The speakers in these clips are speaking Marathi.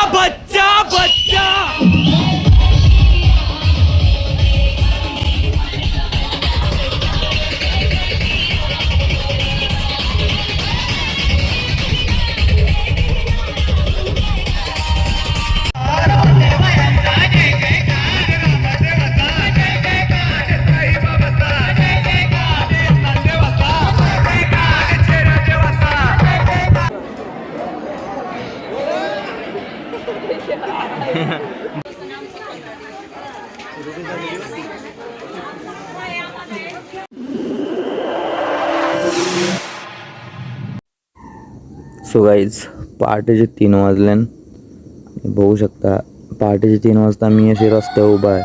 Baba सो गाईज पहाटेचे तीन वाजल्यान बघू शकता पहाटेचे तीन वाजता मी असे रस्त्यावर उभा आहे.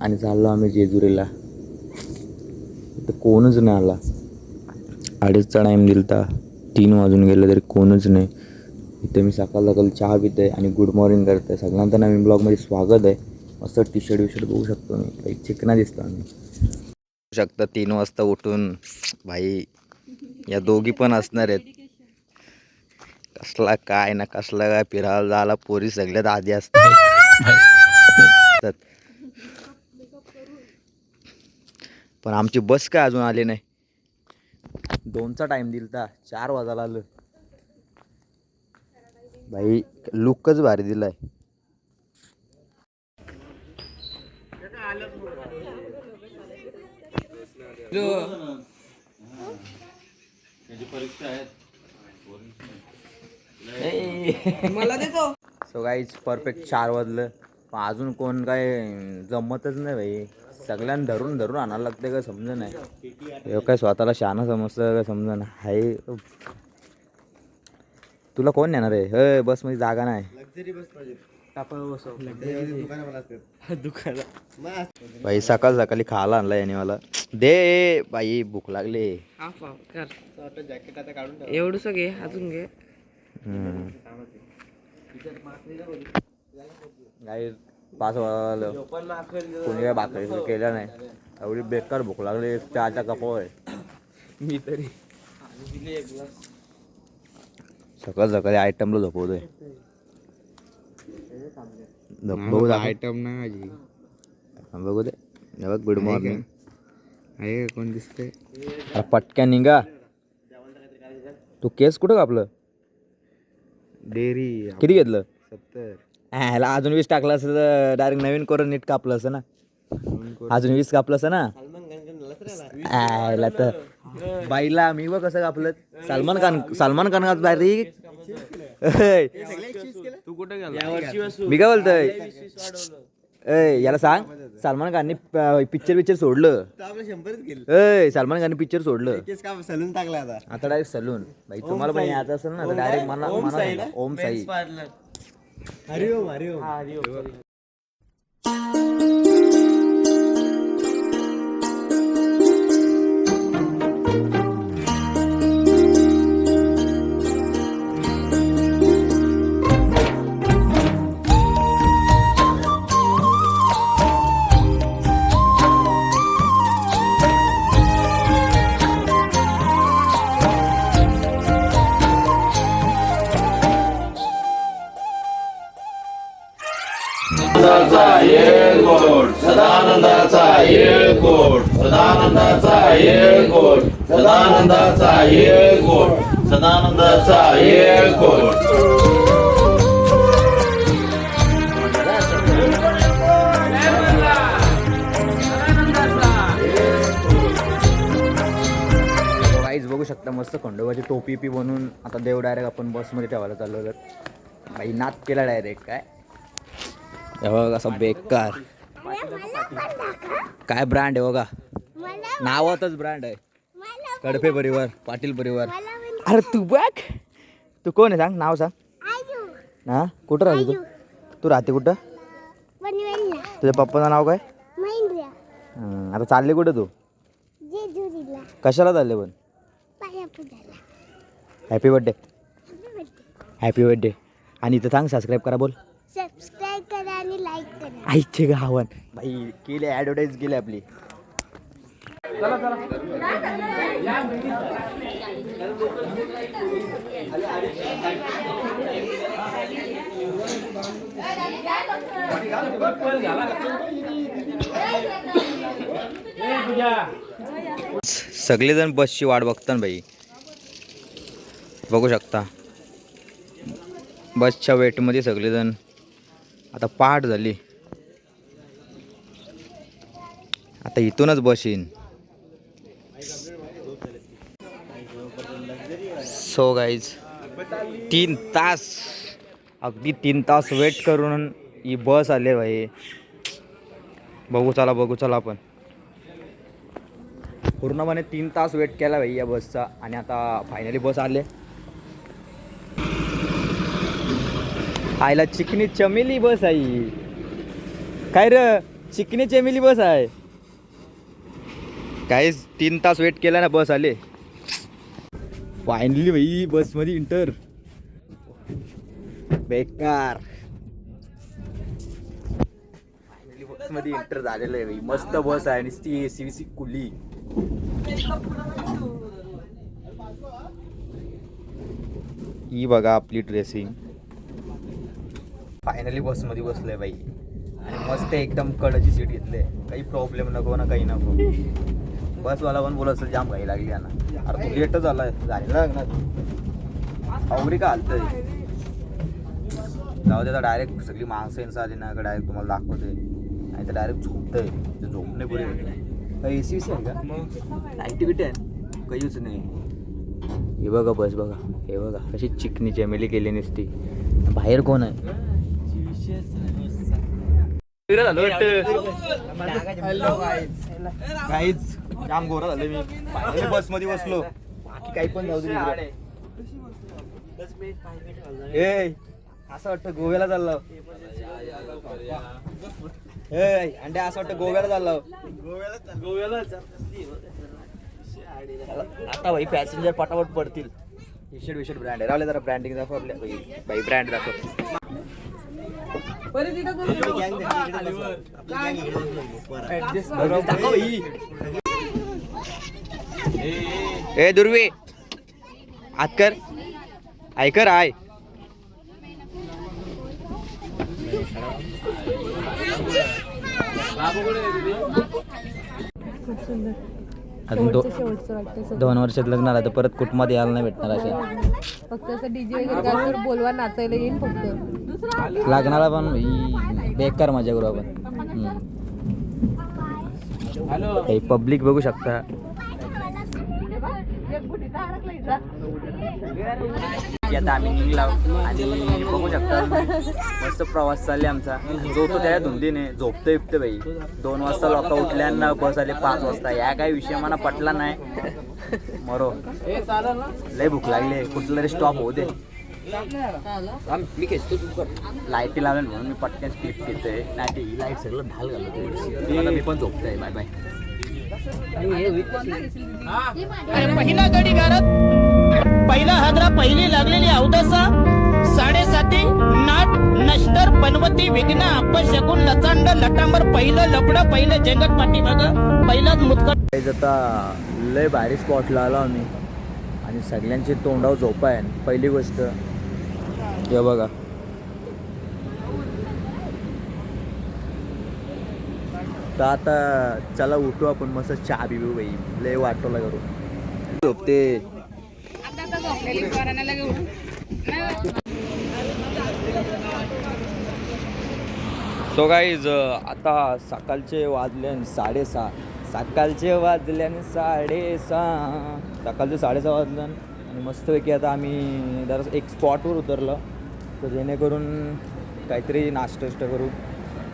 आणि चाललो आम्ही जेजुरीला. तर कोणच नाही आला. अडीचचा टाईम दिलता. तीन वाजून गेलं तरी कोणच नाही. इथे मी सकाळ सकाळ चहा पित आहे आणि गुड मॉर्निंग करत आहे सगळ्यांचं नवीन ब्लॉगमध्ये स्वागत आहे. मस्त टी शर्ट विशर्ट बघू शकतो मी. काही चिकना दिसतो आम्ही. बघू शकता तीन वाजता उठून भाई या दोघी पण असणार आहेत. कसला काय ना कसला काय फिरायला जायला पोरी सगळ्यात आधी असतात. पण आमची बस काय अजून आली नाही. दोनचा टाइम दिलता. चार वाजायला आलं. भाई लुकच भारी दिलाय. सो गाईच परफेक्ट चार वाजलं. पण अजून कोण काय जमतच नाही भाई. सगळ्यांना धरून धरून आणायला लागते काय समज नाही. काय स्वतःला शहाणा समजतं काय समजा ना हाय. तुला कोण नेणार आहे? हे बसमध्ये जागा नाही. बाई सकाळ सकाळी खायला आणला याने मला. दे बाई भूक लागली. एवढंच घे अजून घे. काही पाच वाजता कोणी काय भाकरी केल्या नाही. एवढी बेकार भूक लागली. चहाच्या कपावर मी तरी. सकाळ सकाळी आयटमला झोपवतोय. आयटम नाही माझी. बघू दे. बघ गुड मॉर्निंग. आहे कोण दिसते अरे पटक्या निघा. तू केस कुठं कापलं? डेअरी. किती घेतलं? सत्तर. ह्याला अजून वीस टाकलं असतं तर डायरेक्ट नवीन करून नीट कापलं असतं ना. अजून वीस कापलं असतं ना. ह्याला तर बाईला मी बघ कसं कापलं. सलमान खान सलमान खान का डायरेक्ट तू. कुठे गेला? मी काय बोलतोय? याला सांग. सलमान खानने पिक्चर पिक्चर सोडलं. सलमान खानने पिक्चर सोडलं. सलून टाकला आता? आता डायरेक्ट सलून. भाई तुम्हाला पण यायचं असेल ना डायरेक्ट मला मला. ओम साई. हरिओम हरिओम. सदानंदाचा सदानंदाचा एक गोड सदानंदाचा एक गोड सदानंदाचा एक गोड बघू शकता मस्त खंडोबाची टोपी पी बनवून आता देव डायरेक्ट आपण बसमध्ये ठेवायला चाललो तर बाई नाच केला डायरेक्ट काय? हे बघ असं बेकार. काय ब्रँड आहे बघा? नावातच ब्रँड आहे. कडफे परिवार पाटील परिवार. अरे तू बघ. तू कोण आहे सांग नाव सांग. हा? कुठं राहते तू? तू राहते कुठं? तुझ्या पप्पाचं नाव काय? हं, आता चालले कुठं तू? कशाला चालले पण? हॅपी बर्थडे हॅपी बर्थडे आणि इथं सांग सबस्क्राईब करा बोल. सबस्क्राईब करा आणि लाईक करा. आईचे गावन. बाई केले ॲडव्हर्टाईज केली आपली. सगळेजण बसची वाट बघतात भाई बघू शकता. बसच्या वेटमध्ये सगळेजण. आता पहाट झाली. आता इथूनच बस येईन. सो गाईज तीन तास अगदी तीन तास वेट करून ही बस आले भाई. बघू चला बघू चला आपण. पूर्णपणे तीन तास वेट केला भाई या बसचा आणि आता फायनली बस आले. आयला चिकनी चमेली बस आहे काय र? चिकनी चमेली बस आहे. काहीच तीन तास वेट केला ना बस आले. फायनली भाई बसमध्ये इंटर. बेकार. फायनली बसमध्ये इंटर झालेलं आहे भाई मस्त बस आहे आणि सी व्ही सी कुली ही बघा आपली ड्रेसिंग फायनली बसमध्ये बसलोय बाई. आणि मस्त एकदम कडची सीट घेतलंय. काही प्रॉब्लेम नको ना काही नको. बसवाला पण बोलत असेल जाम घाई लागली ना अरे तू लेटच झालाय झालेला ना आवरी का हालतंय जाऊ दे डायरेक्ट सगळी माणसं यांचं आली ना डायरेक्ट तुम्हाला दाखवते आणि ते डायरेक्ट झोपतंय. ते झोपणे पुरे काही ए सी आहे का? ॲक्टिव्हिटी आहे. काहीच नाही. हे बघा बस बघा. हे बघा कशी चिकनी चमेली केली नसती. बाहेर कोण आहे? काहीच जाम गोरा झालं मी. बसमध्ये बसलो. बाकी काही पण जाऊ दे ए असं वाटतं गोव्याला चाललो. ए अंड्या असं वाटतं गोव्याला चाललो. आता भाई पॅसेंजर पटापट पडतील. शर्ट विशर्ट ब्रँड आहे. राहिले जरा ब्रँडिंग दाखव आपल्या. भाई ब्रँड दाखव. दाखव ही. ए दुर्वी. आत कर. ऐकर आय अजून दो. दोन वर्षात लग्न आलं तर परत कुटुंबात यायला नाही भेटणार अशा. फक्त असं डीजे वगैरे घालून तर बोलवा नाचायला येईन फक्त. लग्नाला पण ही बेकार मजा करू आपण. काही पब्लिक बघू शकता. आता आम्ही निघला आणि बघू शकता. मस्त प्रवास चालले आमचा. झोपतो त्या धुंदीने. झोपतो इपतो बाई. दोन वाजता लोक उठल्यांना बस आले पाच वाजता. या काही विषय मला पटला नाही. मरो. लय भूक लागली. कुठलं तरी स्टॉप होऊ दे. मी खेचतो लाईटी लावल्या म्हणून मी पटकन क्लिप घेतोय नाही ती लाइट सगळं ढाल घालतो मी पण झोपतोय. बाय बाय पहिला गडी गारत. पहिला हादरा पहिली लागलेली अवदसा. साडेसाती नाट नष्टर पनवती विघ्न अपशकुन लचांड लटांबर पहिलं लपड पहिलं जंगत पाठी बघ पहिलाच मुतकट. आता लय भारी स्पॉटला आलो आम्ही. आणि सगळ्यांची तोंडाव झोप आहे. पहिली गोष्ट हे बघा. तर आता चला उठू आपण मस्त चहा पिऊ बाई. लय वाटोला करू. झोपते. सो गाईज आता सकाळचे वाजले साडेसहा. सकाळचे वाजले साडेसहा. सकाळचे साडेसहा वाजले आणि मस्तपैकी आता आम्ही जरा एक स्पॉटवर उतरलं. तर जेणेकरून काहीतरी नाश्ता करू.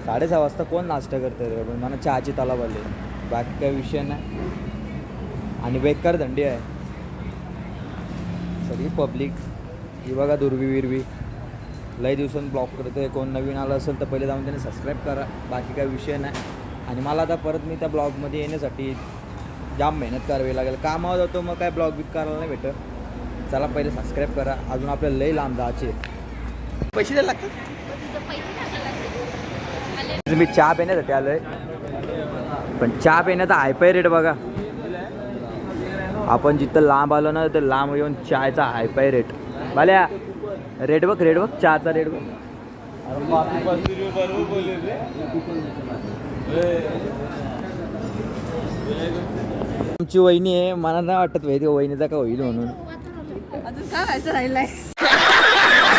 साडेसहा वाजता कोण नाश्ता करतं रे पण मला चहाची तलाव आली बाकी काही विषय नाही. आणि बेकार थंडी आहे. सगळी पब्लिक. ही बघा दुर्वी विरवी. लय दिवसांनी ब्लॉक करते कोण नवीन आलं असेल तर पहिले जाऊन त्याने सबस्क्राईब करा. बाकी काही विषय नाही. आणि मला आता परत मी त्या ब्लॉगमध्ये येण्यासाठी जाम मेहनत करावी लागेल. कामावर जातो मग काय ब्लॉग बिक करायला नाही भेटत. चला पहिले सबस्क्राईब करा. अजून आपल्याला लय लांब जायचे. पैसे द्यायला लागतात? मी चहा पिण्यासाठी आलोय. पण चहा पिण्याचा हायफाय रेट बघा. आपण जिथं लांब आलो ना तर लांब येऊन चहाचा हायफाय रेट. भल्या रेट बघ रेट बघ चहाचा रेट बघ. आमची वहिनी आहे मला नाही वाटत वहिनीचा का होईल म्हणून अजून काय व्हायचं राहिलंय हा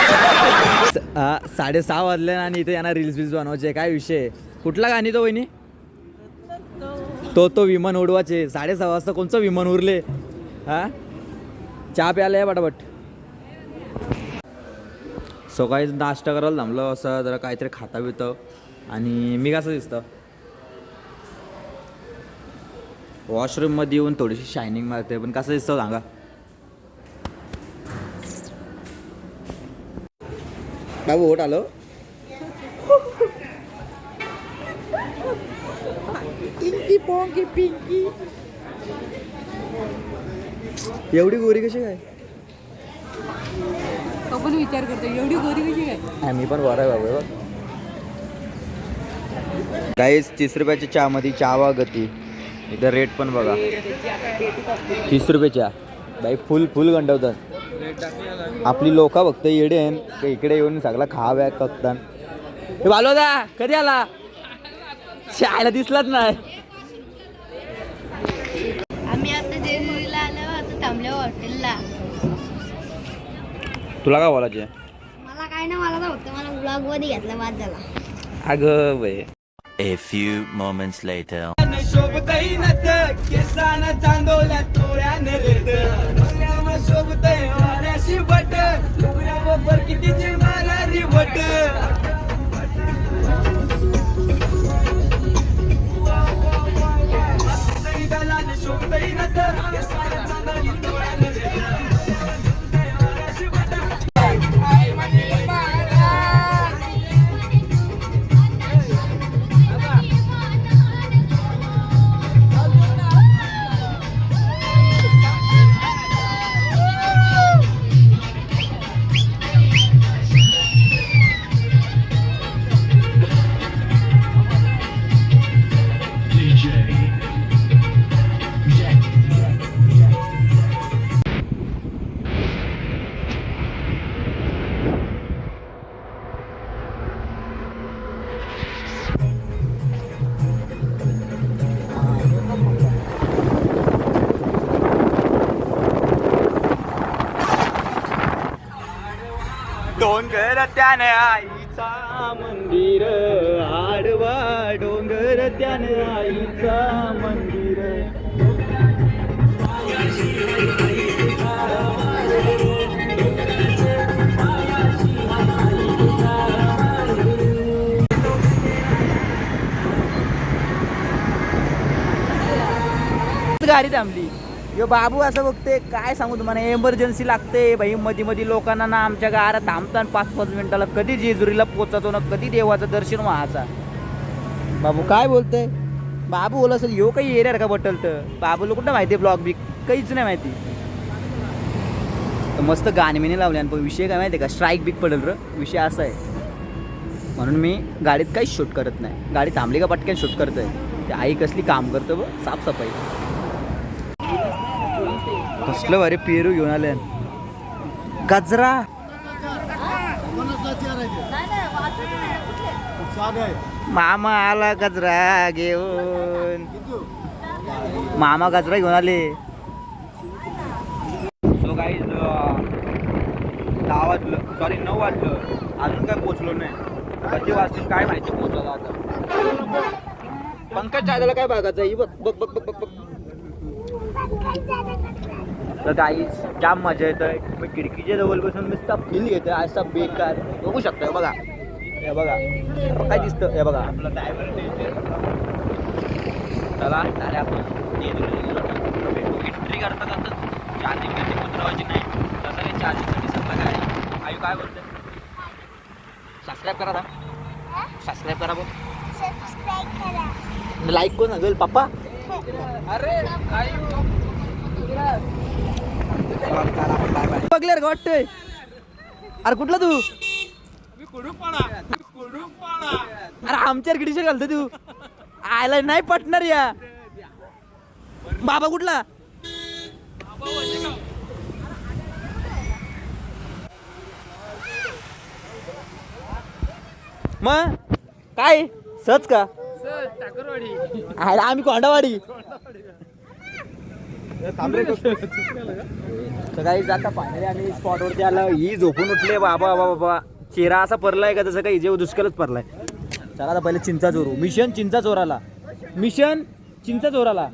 साडेसहा वाजले ना आणि इथे यांना रील्स बिल्स बनवायचे. काय विषय? कुठला गाणी तो वहिनी? तो तो विमान उडवायचे साडेसहा वाजता कोणचं विमान उरले? हा? चहा प्यायला या पटापट. सकाळी नाश्ता करायला थांबलो असं जरा काहीतरी खाता बितं. आणि मी कसं दिसतं? वॉशरूममध्ये येऊन थोडीशी शायनिंग मारते पण कसं दिसतं सांगा? बाबू ओट आलो पिंकी पोंकी पिंकी एवढी गोरी कशी काय तो पण विचार करतो एवढी गोरी कशी काय मी पण बरं आहे बाबा काहीच तीस रुपयाच्या चहामध्ये चहा गती. इथं रेट पण बघा. तीस रुपये चहा बाई फुल फुल गंडवतात. आपली लोक फक्त येडे आहे ते इकडे येऊन सगळा खा व्या ककतात हे बालोदा कधी आला? शाळेला दिसलाच नाही. आम्ही आता जेजुरीला आलो आता थांबलो हॉटेलला. तुला काय बोलायचे मला काय ना मला तर फक्त मला ब्लॉगमध्ये घेतला बाद झाला. अगं बाई. A few moments later. डोंगर त्याने आईचा मंदिर आडवा डोंगर त्याने आईचा मंदिर. गाडी थांबली. यो बाबू असं बघते काय सांगू तुम्हाला? एमर्जन्सी लागते. भाई मध्ये मध्ये लोकांना ना आमच्या गारा थांबता पाच पाच मिनिटाला कधी जेजुरीला पोचायचो ना कधी देवाचं दर्शन व्हायचा. बाबू काय बोलतोय? बाबू बोल असेल यो काही एरिया का बटल तर बाबूला कुठं माहिती ब्लॉग बी काहीच नाही माहिती. तर मस्त गाणे लावले आणि पण विषय काय माहिती आहे का? स्ट्राईक बिक पडेल र. विषय असा आहे. म्हणून मी गाडीत काहीच शूट करत नाही. गाडी थांबली का पटकन शूट करतोय? ते आई कसली काम करतं ब साफसफाई. कसलं भारी पेरू घेऊन आले. गजरा मामा आला गजरा घेऊन. मामा गजरा घेऊन आले. सो काही दहा वाजलं. सॉरी नऊ वाजलं. अजून काय पोचलो नाही. कधी वाजतील काय माहिती पोचला आता. पंकज चायला काय बघायचं ही बघ बघ बघ बघ बघ. तर काही जाम मजा येतं मी खिडकीच्या जवळ बसून नुसता फील घेतोय. असा बेकार. बघू शकता बघा. हे बघा. काय दिसतं? हे बघा. आपलं चला अरे आपण. एंट्री करता करता चार्जिंग बिर्जिंग उतरवायची नाही. तसं काही चार्जिंगसाठी सगळं काय. आयु काय बोलते सबस्क्राईब करा सबस्क्राईब करा बघ. लाईक कोण सांगेल पप्पा? बघले रे वाटतंय? अरे कुठला तू? अरे आमच्या गिडीशे घालतो तू. आयला नाही पटणार या. बाबा कुठला? मग? काय? सच का? आम्ही कोंडावाडी. तर काही जाता फायनली आम्ही स्पॉटवरती आलं. ही झोपून उठले. बाबा बाबा बाबा. चेहरा असा पडलाय का? जसं काही जेव दुष्काळच पडलाय. चला आता पहिले चिंचा चोरू मिशन चिंचा चोराला मिशन चिंचा चोराला